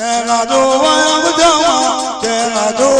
Che ngadu wa yamdama Che ngadu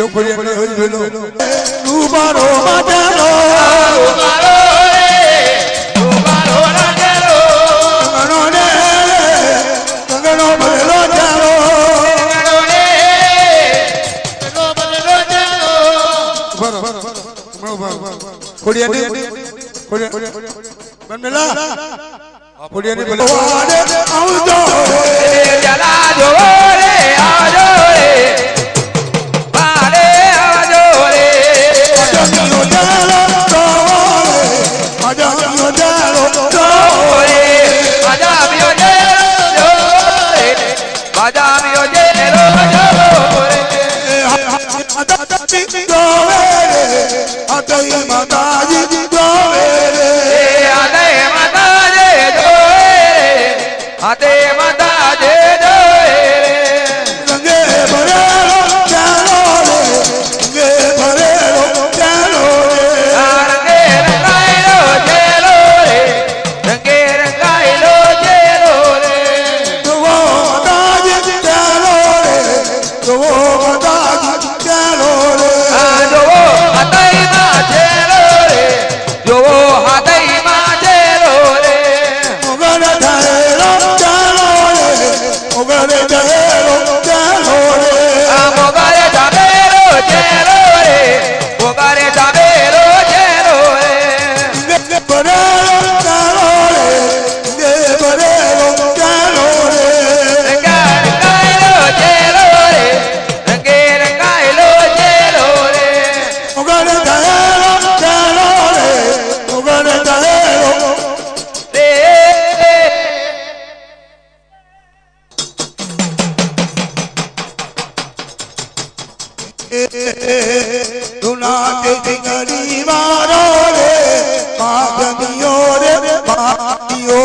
ચોકડી એકડે હોય જોઈ લો. ડુબારો હાજારો ડુબારો ખોડિયાની ખોડિયા બનમેલા ખોડિયાની બોલે આવજો. જલા જોવા. jíjọ wẹrẹ adéyé màtá jíjọ wẹrẹ. adéyé màtá jíjọ wẹrẹ adéyé màtá. ગરીબારો રે મા ગમીઓ રે માટીઓ